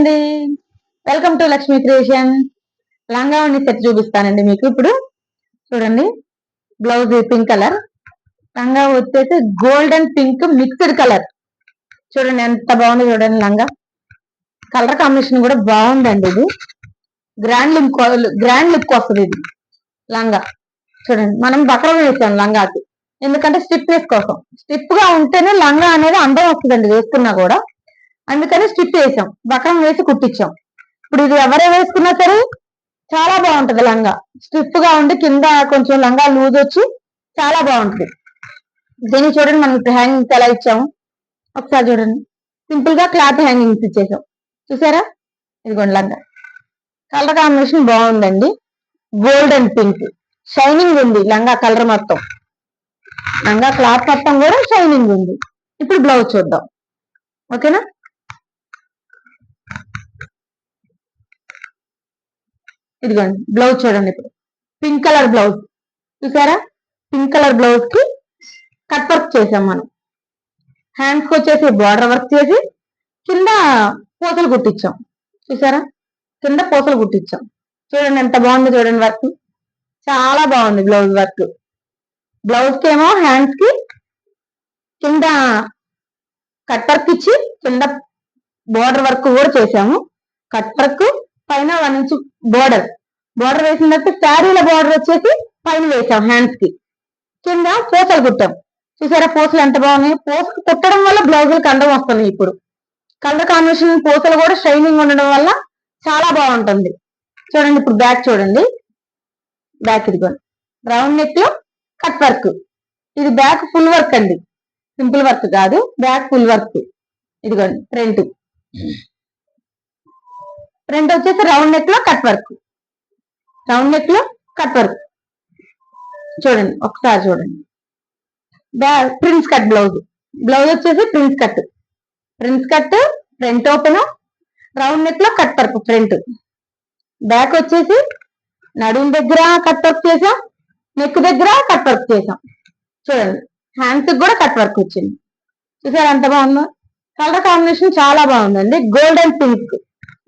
అండి. Welcome to Lakshmi creation లంగా ఉండి సెట్ చూపిస్తానండి మీకు ఇప్పుడు. చూడండి. బ్లౌజ్ పింక్ కలర్ లంగా వచ్చేసి గోల్డెన్ పింక్ మిక్స్డ్ కలర్ చూడండి ఎంత బాగుంది చూడండి లంగా కలర్ కాంబినేషన్ కూడా బాగుందండి ఇది. గ్రాండ్ లుక్ గ్రాండ్ లుక్ వస్తుంది ఇది. లంగా చూడండి. మనం బకరం వేసాం లంగాకి ఎందుకంటే స్టిఫ్నెస్ కోసం. స్టిఫ్గా ఉంటేనే లంగా అనేది అందం వస్తుందండి వేసుకున్నా కూడా. అందుకని స్టిప్ వేసాం. బకరం వేసి కుట్టించాం. ఇప్పుడు ఇది ఎవరే వేసుకున్నా సరే చాలా బాగుంటది లంగా. స్టిఫ్గా ఉండి కింద కొంచెం లంగా లూజ్ వచ్చి చాలా బాగుంటుంది. దీన్ని చూడండి మనం ఇప్పుడు హ్యాంగింగ్స్ ఎలా ఇచ్చాము. ఒకసారి చూడండి. సింపుల్గా క్లాత్ హ్యాంగింగ్స్ ఇచ్చేసాం. చూసారా? ఇదిగోండి లంగా. కలర్ కాంబినేషన్ బాగుందండి. గోల్డ్ అండ్ పింక్ షైనింగ్ ఉంది లంగా కలర్ మొత్తం. లంగా క్లాత్ మొత్తం కూడా షైనింగ్ ఉంది. ఇప్పుడు బ్లౌజ్ చూద్దాం. ఓకేనా ఇదిగోండి బ్లౌజ్ చూడండి ఇప్పుడు. పింక్ కలర్ బ్లౌజ్ చూసారా? పింక్ కలర్ బ్లౌజ్కి కట్ వర్క్ చేసాం మనం. హ్యాండ్స్ వచ్చేసి బార్డర్ వర్క్ చేసి కింద పూసలు కుట్టించాం. చూసారా? కింద పూసలు కుట్టించాం. చూడండి ఎంత బాగుంది చూడండి వర్క్ చాలా బాగుంది బ్లౌజ్ వర్క్ బ్లౌజ్ కేమో ఏమో హ్యాండ్స్కి కింద కట్ వర్క్ ఇచ్చి కింద బోర్డర్ వర్క్ కూడా చేసాము. కట్ వర్క్ పైన వన్ ఇంచ్ బోర్డర్ బోర్డర్ వేసిన తర్వాత శారీల బోర్డర్ వచ్చేసి పైన వేసాం హ్యాండ్స్కి. కింద పూసలు కుట్టాం. చూసారా పూసలు ఎంత బాగున్నాయి? పూసలు కుట్టడం వల్ల బ్లౌజులు కండం వస్తున్నాయి ఇప్పుడు. కలర్ కాంబినేషన్ పూసలు కూడా షైనింగ్ ఉండడం వల్ల చాలా బాగుంటుంది. చూడండి ఇప్పుడు బ్యాక్ చూడండి. బ్యాక్ ఇదిగోండి. రౌండ్ నెక్లో కట్ వర్క్ ఇది బ్యాక్ ఫుల్ వర్క్ అండి. సింపుల్ వర్క్ కాదు బ్యాక్ ఫుల్ వర్క్ ఇదిగోండి ఫ్రంట్ రెండు వచ్చేసి రౌండ్ నెక్లో కట్ వర్క్ రౌండ్ నెక్లో కట్ వర్క్ చూడండి ఒకసారి చూడండి. ప్రిన్స్ కట్ బ్లౌజ్ బ్లౌజ్ వచ్చేసి prince cut prince cut front open round నెక్లో cut work front back వచ్చేసి నడుము దగ్గర కట్ వర్క్ చేసాం నెక్ దగ్గర కట్ వర్క్ చేసాం చూడండి హ్యాండ్స్ కూడా కట్ వర్క్ వచ్చింది. చూసారు ఎంత బాగుందో? కలర్ కాంబినేషన్ చాలా బాగుందండి. గోల్డెన్ పింక్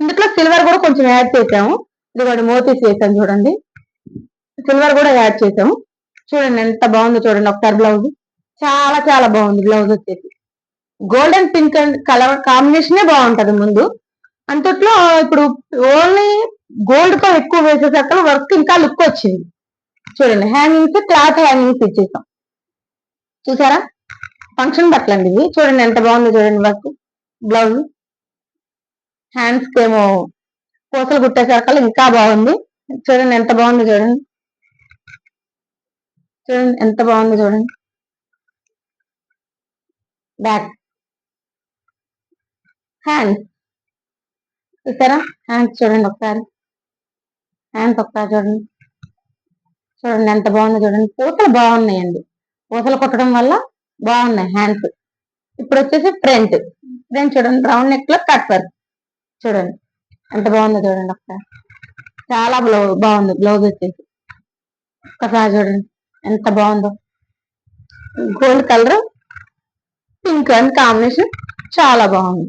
ఇందులో సిల్వర్ కూడా కొంచెం యాడ్ చేసాము ఇది కూడా మోతీస్ వేసాం చూడండి. సిల్వర్ కూడా యాడ్ చేసాము చూడండి ఎంత బాగుందో చూడండి. ఒకసారి బ్లౌజ్ చాలా చాలా బాగుంది బ్లౌజ్ వచ్చేసి. గోల్డెన్ పింక్ కలర్ కాంబినేషనే బాగుంటది ముందు. అంతట్లో ఇప్పుడు ఓన్లీ గోల్డ్తో ఎక్కువ వేసేసరికి వర్క్ ఇంకా లుక్ వచ్చింది. చూడండి హ్యాంగింగ్స్ క్లాత్ హ్యాంగింగ్స్ ఇచ్చేసాం. చూసారా? ఫంక్షన్ బట్టలు అండి ఇవి. చూడండి ఎంత బాగుందో చూడండి వర్క్ బ్లౌజ్ హ్యాండ్స్ ఏమో పూసలు కుట్టేసరికి ఇంకా బాగుంది. చూడండి ఎంత బాగుంది చూడండి. చూడండి ఎంత బాగుంది చూడండి. బ్యాక్ హ్యాండ్స్ చూసారా? హ్యాండ్స్ చూడండి ఒకసారి. హ్యాండ్స్ ఒకసారి చూడండి. చూడండి ఎంత బాగుంది చూడండి. పూసలు బాగున్నాయండి. పూసలు కుట్టడం వల్ల బాగున్నాయి. హ్యాండ్స్ ఇప్పుడు వచ్చేసి ఫ్రంట్. ఫ్రంట్ చూడండి. రౌండ్ నెక్లో కట్ వర్క్. చూడండి. ఎంత బాగుందో చూడండి ఒకసారి చాలా బ్లౌజ్ బాగుంది. బ్లౌజ్ వచ్చేసి. ఒకసారి చూడండి. ఎంత బాగుందో. Gold colour pink and combination చాలా బాగుంది.